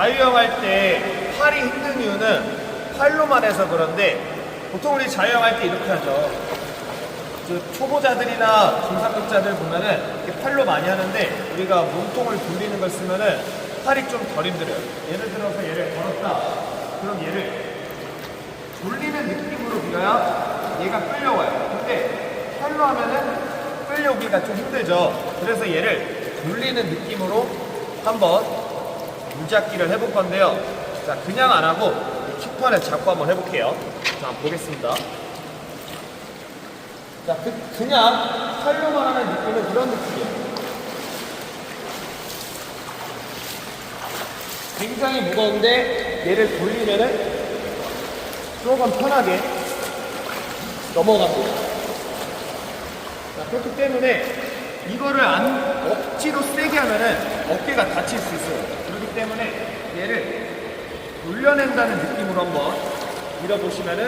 자유형 때 팔이 힘든 이유는 팔로만 해서 그런데 보통 우리 자유형 할 때 이렇게 하죠. 그 초보자들이나 중상급자들 보면은 팔로 많이 하는데 우리가 몸통을 돌리는 걸 쓰면은 팔이 좀 덜 힘들어요. 예를 들어서 얘를 걸었다. 그럼 얘를 돌리는 느낌으로 밀어야 얘가 끌려와요. 근데 팔로 하면은 끌려오기가 좀 힘들죠. 그래서 얘를 돌리는 느낌으로 한번 물잡기를 해볼 건데요. 자, 그냥 안 하고 킥판을 잡고 한번 해볼게요. 자, 한번 보겠습니다. 자, 그, 그냥 팔로만 하는 느낌은 이런 느낌이에요. 굉장히 무거운데 얘를 돌리면은 조금 편하게 넘어갑니다. 자, 그렇기 때문에 이거를 안 억지로 세게 하면은 어깨가 다칠 수 있어요. 돌려낸다는 느낌으로 한번 밀어보시면은